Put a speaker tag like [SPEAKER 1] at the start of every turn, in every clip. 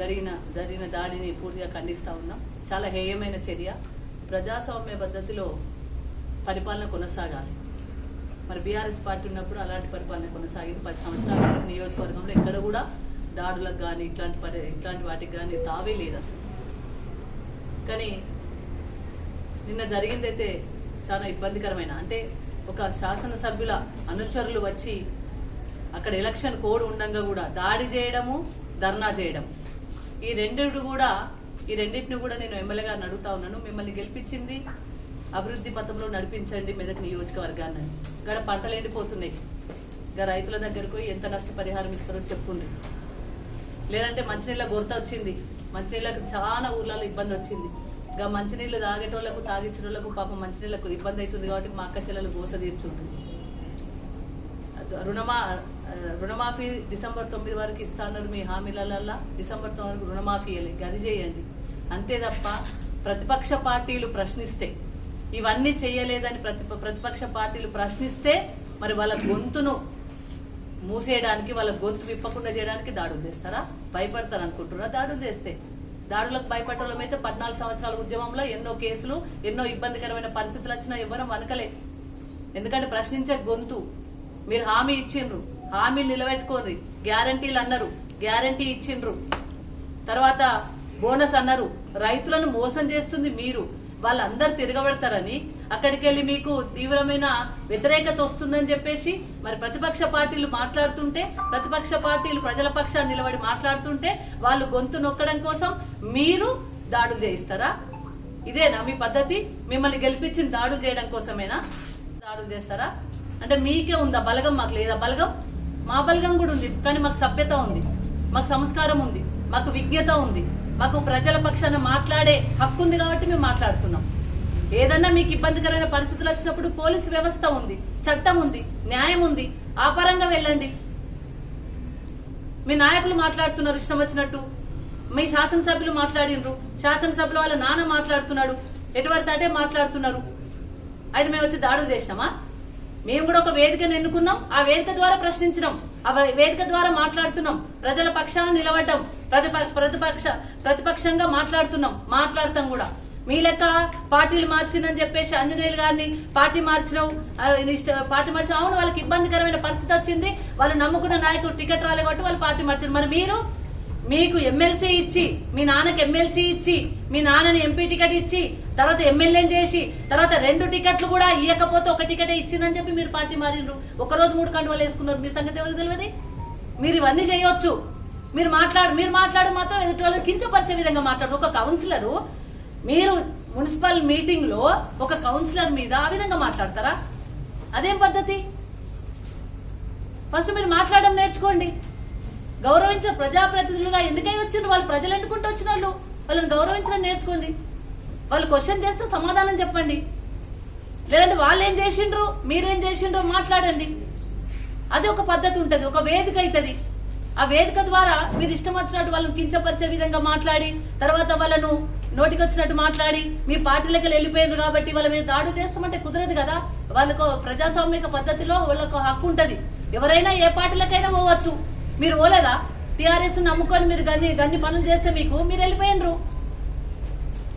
[SPEAKER 1] జరిగిన జరిగిన దాడిని పూర్తిగా ఖండిస్తూ ఉన్నాం. చాలా హేయమైన చర్య. ప్రజాస్వామ్య పద్ధతిలో పరిపాలన కొనసాగాలి. మరి బీఆర్ఎస్ పార్టీ ఉన్నప్పుడు అలాంటి పరిపాలన కొనసాగింది. పది సంవత్సరాల నియోజకవర్గంలో ఎక్కడ కూడా దాడులకు కానీ ఇట్లాంటి పరి ఇట్లాంటి వాటికి కానీ తావే లేదు అసలు. కానీ నిన్న జరిగిందైతే చాలా ఇబ్బందికరమైన అంటే ఒక శాసనసభ్యుల అనుచరులు వచ్చి అక్కడ ఎలక్షన్ కోడ్ ఉండంగా కూడా దాడి చేయడము ధర్నా చేయడం ఈ రెండు కూడా ఈ రెండింటిని కూడా నేను ఎమ్మెల్యే గారిని అడుగుతా ఉన్నాను. మిమ్మల్ని గెలిపించింది అభివృద్ధి పథంలో నడిపించండి మెదక్ నియోజకవర్గాన్ని. గడ పంటలు ఎండిపోతున్నాయి. గా రైతుల దగ్గరకు ఎంత నష్టపరిహారం ఇస్తారో చెప్పుండ్రి. లేదంటే మంచినీళ్ళ గొరత వచ్చింది. మంచినీళ్ళకు చాలా ఊర్లలో ఇబ్బంది వచ్చింది. గా మంచినీళ్ళు తాగేటోళ్ళకు తాగించిన వాళ్ళకు పాపం మంచినీళ్ళకు ఇబ్బంది అవుతుంది కాబట్టి మా అక్క చెల్లెలు గోస తీర్చుంటుంది రుణమా రుణమాఫీ డిసెంబర్ తొమ్మిది వరకు ఇస్తాన్నారు మీ హామీలల్లా. డిసెంబర్ తొమ్మిది వరకు రుణమాఫీ గది చేయండి. అంతే తప్ప ప్రతిపక్ష పార్టీలు ప్రశ్నిస్తే ఇవన్నీ చేయలేదని ప్రతి ప్రతిపక్ష పార్టీలు ప్రశ్నిస్తే మరి వాళ్ళ గొంతును మూసేయడానికి వాళ్ళ గొంతు విప్పకుండా చేయడానికి దాడులు చేస్తారా? భయపడతారు అనుకుంటున్నారా దాడులు చేస్తే. దాడులకు భయపడటం అయితే పద్నాలుగు సంవత్సరాల ఉద్యమంలో ఎన్నో కేసులు ఎన్నో ఇబ్బందికరమైన పరిస్థితులు వచ్చినా ఎవరు వనకలే. ఎందుకంటే ప్రశ్నించే గొంతు మీరు హామీ ఇచ్చిండ్రు. హామీలు నిలబెట్టుకోర్రి గ్యారంటీలు అన్నారు. గ్యారంటీ ఇచ్చిండ్రు. తర్వాత బోనస్ అన్నారు. రైతులను మోసం చేస్తుంది మీరు. వాళ్ళందరూ తిరగబడతారని అక్కడికి వెళ్ళి మీకు తీవ్రమైన వ్యతిరేకత వస్తుందని చెప్పేసి మరి ప్రతిపక్ష పార్టీలు మాట్లాడుతుంటే ప్రతిపక్ష పార్టీలు ప్రజల పక్షాన్ని నిలబడి మాట్లాడుతుంటే వాళ్ళు గొంతు నొక్కడం కోసం మీరు దాడులు చేయిస్తారా? ఇదేనా మీ పద్ధతి? మిమ్మల్ని గెలిపించిన దాడులు చేయడం కోసమేనా? దాడులు చేస్తారా? అంటే మీకే ఉందా? బలగం మాకు లేదా? బలగం? మా బలగం కూడా ఉంది కానీ మాకు సభ్యత ఉంది. మాకు సంస్కారం ఉంది మాకు విజ్ఞత ఉంది. మాకు ప్రజల పక్షాన మాట్లాడే హక్కు ఉంది కాబట్టి మేము మాట్లాడుతున్నాం. ఏదన్నా మీకు ఇబ్బందికరమైన పరిస్థితులు వచ్చినప్పుడు పోలీసు వ్యవస్థ ఉంది చట్టం ఉంది న్యాయం ఉంది. ఆ పరంగా వెళ్ళండి. మీ నాయకులు మాట్లాడుతున్నారు ఇష్టం వచ్చినట్టు. మీ శాసనసభ్యులు మాట్లాడినరు. శాసనసభ్యులు వాళ్ళ నాన్న మాట్లాడుతున్నాడు. ఎటువంటి అంటే మాట్లాడుతున్నారు? అయితే మేము వచ్చి దాడులు చేసినామా? మేము కూడా ఒక వేదికను ఎన్నుకున్నాం. ఆ వేదిక ద్వారా ప్రశ్నించడం ఆ వేదిక ద్వారా మాట్లాడుతున్నాం. ప్రజల పక్షాన నిలబడ్డం. ప్రతిప- ప్రతిపక్ష ప్రతిపక్షంగా మాట్లాడుతున్నాం. మాట్లాడతాం కూడా. మీ లెక్క పార్టీలు మార్చిందని చెప్పేసి ఆంజనేయులు గారిని పార్టీ మార్చినావు. పార్టీ మార్చిన అవును వాళ్ళకి ఇబ్బందికరమైన పరిస్థితి వచ్చింది. వాళ్ళు నమ్ముకున్న నాయకుడు టికెట్ రాలే కాబట్టి వాళ్ళు పార్టీ మార్చారు. మరి మీరు? మీకు ఎమ్మెల్సీ ఇచ్చి మీ నాన్నకి ఎమ్మెల్సీ ఇచ్చి మీ నాన్నని ఎంపీ టికెట్ ఇచ్చి తర్వాత ఎమ్మెల్యేని చేసి తర్వాత రెండు టికెట్లు కూడా ఇవ్వకపోతే ఒక టికెట్ ఇచ్చిందని చెప్పి మీరు పార్టీ మారిండ్రు ఒక రోజు మూడు కండువాలు వేసుకున్నారు. మీ సంగతి ఎవరికి తెలియదు? మీరు ఇవన్నీ చేయొచ్చు. మీరు మాట్లాడు మీరు మాట్లాడు మాత్రం ఎదుటి వాళ్ళని కించపరిచే విధంగా మాట్లాడు ఒక కౌన్సిలరు మీరు మున్సిపల్ మీటింగ్లో ఒక కౌన్సిలర్ మీద ఆ విధంగా మాట్లాడతారా? అదేం పద్ధతి? ఫస్ట్ మీరు మాట్లాడడం నేర్చుకోండి. గౌరవించిన ప్రజాప్రతినిధులుగా ఎందుకై వచ్చిండ్రు వాళ్ళు ప్రజలు ఎన్నుకుంటూ వచ్చిన వాళ్ళు వాళ్ళని గౌరవించడం నేర్చుకోండి. వాళ్ళు క్వశ్చన్ చేస్తే సమాధానం చెప్పండి. లేదంటే వాళ్ళు ఏం చేసిండ్రు మీరేం చేసిండ్రు మాట్లాడండి. అది ఒక పద్ధతి ఉంటుంది ఒక వేదిక అవుతుంది ఆ వేదిక ద్వారా మీరు ఇష్టం వచ్చినట్టు వాళ్ళని కించపరిచే విధంగా మాట్లాడి తర్వాత వాళ్ళను నోటికి వచ్చినట్టు మాట్లాడి మీ పార్టీలకు వెళ్ళిపోయారు కాబట్టి వాళ్ళ మీద దాడులు చేస్తామంటే కుదరదు కదా. వాళ్ళకు ప్రజాస్వామిక పద్ధతిలో వాళ్ళకు హక్కు ఉంటుంది. ఎవరైనా ఏ పార్టీలకైనా పోవచ్చు. మీరు పోలేదా? టీఆర్ఎస్ నమ్ముకొని మీరు గన్ని గన్ని పనులు చేస్తే మీకు మీరు వెళ్ళిపోయినరు.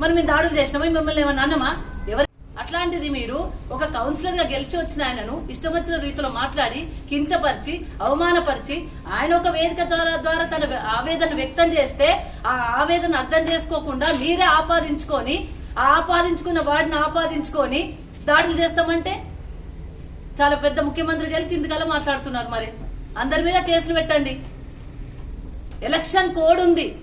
[SPEAKER 1] మరి మేము దాడులు చేసినామా? మిమ్మల్ని ఏమన్నా అన్నమా? ఎవరు అట్లాంటిది మీరు ఒక కౌన్సిలర్గా గెలిచి వచ్చిన ఆయనను ఇష్టం వచ్చిన రీతిలో మాట్లాడి కించపరిచి అవమానపరిచి ఆయన ఒక వేదిక ద్వారా ద్వారా తన ఆవేదన వ్యక్తం చేస్తే ఆ ఆవేదన అర్థం చేసుకోకుండా మీరే ఆపాదించుకొని ఆ ఆపాదించుకున్న వాడిని ఆపాదించుకొని దాడులు చేస్తామంటే? చాలా పెద్ద ముఖ్యమంత్రి గారు కిందికల్లా మాట్లాడుతున్నారు మరి. అందరి మీద కేసులు పెట్టండి. ఎలక్షన్ కోడ్ ఉంది.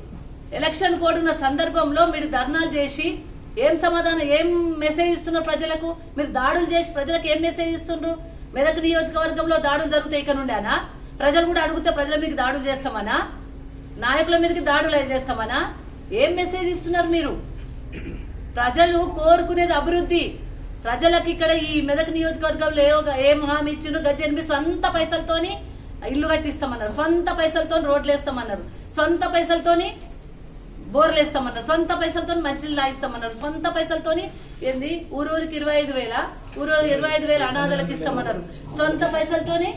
[SPEAKER 1] ఎలక్షన్ కోడ్ ఉన్న సందర్భంలో మీరు ధర్నాలు చేసి ఏం సమాధానం ఏం మెసేజ్ ఇస్తున్నారు ప్రజలకు? మీరు దాడులు చేసి ప్రజలకు ఏం మెసేజ్ ఇస్తుండ్రు మెదక్ నియోజకవర్గంలో దాడులు జరుగుతాయి ఇక ఉండేనా ప్రజలు కూడా అడిగితే ప్రజల మీదకి దాడులు చేస్తామనా? నాయకుల మీదకి దాడులు చేస్తామనా? ఏం మెసేజ్ ఇస్తున్నారు మీరు? ప్రజలు కోరుకునేది అభివృద్ధి. ప్రజలకు ఇక్కడ ఈ మెదక్ నియోజకవర్గంలో ఏ- ఏం హామీ ఇచ్చిండ్రు? గజ ఎనిమిది సొంత పైసలతోని ఇల్లు కట్టిస్తామన్నారు. సొంత పైసలతో రోడ్లు వేస్తామన్నారు. సొంత పైసలతోని బోర్లు వేస్తామన్నారు. సొంత పైసలతో మంచినీళ్ళు లాగిస్తామన్నారు. సొంత పైసలతోని ఏంది? ఊరూరికి ఇరవై ఐదు వేల? ఊరు ఇరవై ఐదు వేల అనాథలకు ఇస్తామన్నారు. సొంత పైసలతోని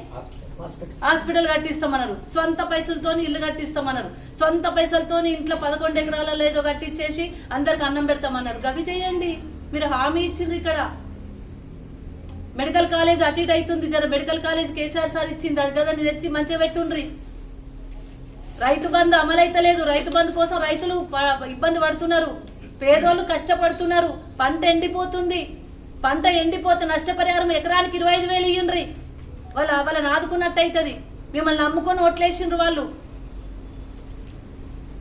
[SPEAKER 1] హాస్పిటల్ కట్టిస్తామన్నారు. సొంత పైసలతోని ఇల్లు కట్టిస్తామన్నారు. సొంత పైసలతోని ఇంట్లో పదకొండు ఎకరాలలో ఏదో కట్టించేసి అందరికి అన్నం పెడతామన్నారు. గవి చేయండి. మీరు హామీ ఇచ్చింది ఇక్కడ. మెడికల్ కాలేజ్ అటు ఇటు అవుతుంది జర. మెడికల్ కాలేజ్ కేసీఆర్ సార్ ఇచ్చింది అది కదా తెచ్చి మంచిగా పెట్టుండ్రి. రైతు బంధు అమలైతలేదు. రైతు బంధు కోసం రైతులు ప- ఇబ్బంది పడుతున్నారు. పేదోళ్ళు కష్టపడుతున్నారు. పంట ఎండిపోతుంది. పంట ఎండిపోతే నష్టపరిహారం ఎకరానికి ఇరవై ఐదు వేలు ఇయ్యండ్రి. వాళ్ళ వాళ్ళని ఆదుకున్నట్టు అవుతుంది మిమ్మల్ని నమ్ముకొని ఓట్లేసిండ్రు వాళ్ళు.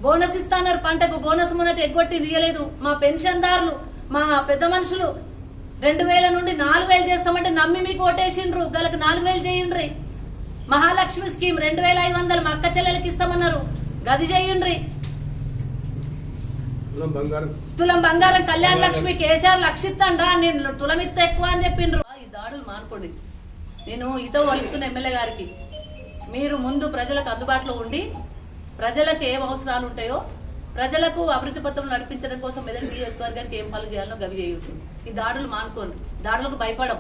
[SPEAKER 1] బోనస్ ఇస్తాన్నారు పంటకు బోనస్ మొన్నటి ఎగ్గొట్టి ఇయ్యలేదు మా పెన్షన్దారులు మా పెద్ద మనుషులు రెండు వేల నుండి నాలుగు వేలు చేస్తామంటే నమ్మి మీకు ఓటేసిండ్రు. గలకు నాలుగు వేలు చేయండ్రి. మహాలక్ష్మి స్కీమ్ రెండు వేల ఐదు వందలు మా అక్క చెల్లెలకి ఇస్తామన్నారు. గది చేయండ్రి.
[SPEAKER 2] తులం బంగారం.
[SPEAKER 1] కళ్యాణ్ లక్ష్మి కేసీఆర్ లక్షిత్తండా నేను తులం ఇత్త ఎక్కువ అని చెప్పిండ్రు. ఈ దాడులు మానుకోండి. నేను ఇతో వలుపుతున్న ఎమ్మెల్యే గారికి మీరు ముందు ప్రజలకు అందుబాటులో ఉండి ప్రజలకు ఏం అవసరాలు ఉంటాయో ప్రజలకు అభివృద్ధి పత్రం నడిపించడం కోసం మెదక్ నియోజకవర్గానికి ఏం పనులు చేయాలో గవి చేయొచ్చు ఈ దాడులు మానుకోను దాడులకు భయపడం.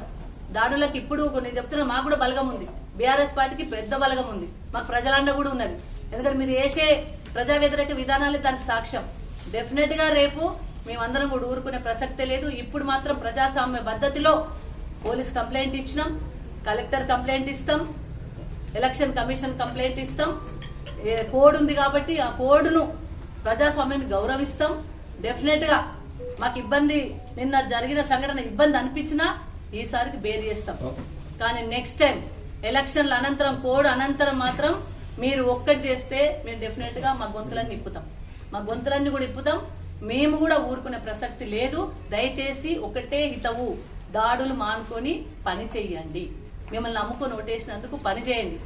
[SPEAKER 1] దాడులకు ఇప్పుడు నేను చెప్తున్నా మాకు కూడా బలగం ఉంది. బీఆర్ఎస్ పార్టీకి పెద్ద బలగం ఉంది. మాకు ప్రజలండ కూడా ఉన్నది. ఎందుకంటే మీరు వేసే ప్రజా వ్యతిరేక విధానాలే దానికి సాక్ష్యం. డెఫినెట్గా రేపు మేమందరం కూడా ఊరుకునే ప్రసక్తే లేదు. ఇప్పుడు మాత్రం ప్రజాస్వామ్య పద్ధతిలో పోలీస్ కంప్లైంట్ ఇచ్చినాం. కలెక్టర్ కంప్లైంట్ ఇస్తాం. ఎలక్షన్ కమిషన్ కంప్లైంట్ ఇస్తాం. ఏ కోడ్ ఉంది కాబట్టి ఆ కోడ్ను ప్రజాస్వామ్యాన్ని గౌరవిస్తాం. డెఫినెట్గా మాకు ఇబ్బంది నిన్న జరిగిన సంఘటన ఇబ్బంది అనిపించినా ఈసారికి బేర్ చేస్తాం. కానీ నెక్స్ట్ టైం ఎలక్షన్ల అనంతరం కోడ్ అనంతరం మాత్రం మీరు ఒక్కటి చేస్తే మేము డెఫినెట్గా మా గొంతులన్నీ ఇప్పుతాం. మా గొంతులన్నీ కూడా ఇప్పుతాం. మేము కూడా ఊరుకునే ప్రసక్తి లేదు. దయచేసి ఒకటే హితవు. దాడులు మానుకొని పని చెయ్యండి. మిమ్మల్ని నమ్ముకొని ఓటేసినందుకు పని చేయండి.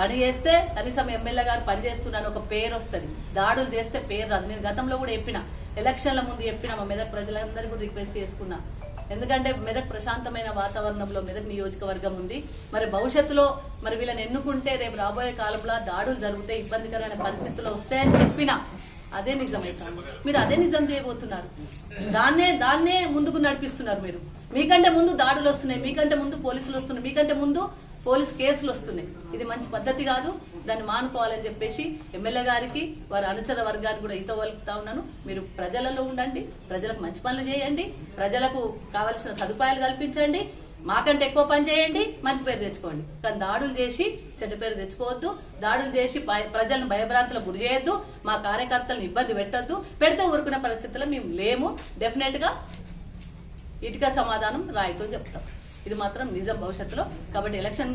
[SPEAKER 1] పని చేస్తే కనీసం ఎమ్మెల్యే గారు పని చేస్తున్నాను ఒక పేరు వస్తుంది. దాడులు చేస్తే పేరు రాదు. నేను గతంలో కూడా చెప్పిన ఎలక్షన్ల ముందు చెప్పిన మా మెదక్ ప్రజలందరినీ కూడా రిక్వెస్ట్ చేసుకున్నా. ఎందుకంటే మెదక్ ప్రశాంతమైన వాతావరణంలో మెదక్ నియోజకవర్గం ఉంది. మరి భవిష్యత్తులో మరి వీళ్ళని ఎన్నుకుంటే రేపు రాబోయే కాలంలో దాడులు జరిగితే ఇబ్బందికరమైన పరిస్థితులు వస్తాయని చెప్పిన అదే నిజమైతే మీరు అదే నిజం చేయబోతున్నారు. దాన్నే దాన్నే ముందుకు నడిపిస్తున్నారు మీరు. మీకంటే ముందు దాడులు వస్తున్నాయి. మీకంటే ముందు పోలీసులు వస్తున్నాయి. మీకంటే ముందు పోలీస్ కేసులు వస్తున్నాయి. ఇది మంచి పద్ధతి కాదు. దాన్ని మానుకోవాలని చెప్పేసి ఎమ్మెల్యే గారికి వారి అనుచర వర్గానికి కూడా ఈతో వలుపుతా ఉన్నాను. మీరు ప్రజలలో ఉండండి. ప్రజలకు మంచి పనులు చేయండి. ప్రజలకు కావలసిన సదుపాయాలు కల్పించండి. మాకంటే ఎక్కువ పని చేయండి మంచి పేరు తెచ్చుకోండి. కానీ దాడులు చేసి చెడ్డ పేరు తెచ్చుకోవద్దు. దాడులు చేసి ప్రజలను భయభ్రాంతులకు గురి చేయొద్దు. మా కార్యకర్తలను ఇబ్బంది పెట్టద్దు. పెడితే ఊరుకునే పరిస్థితుల్లో మేము లేము. డెఫినెట్గా ఇటుక సమాధానం రాయితో చెప్తాం. ఇది మాత్రం నిజం భవిష్యత్తులో. కాబట్టి ఎలక్షన్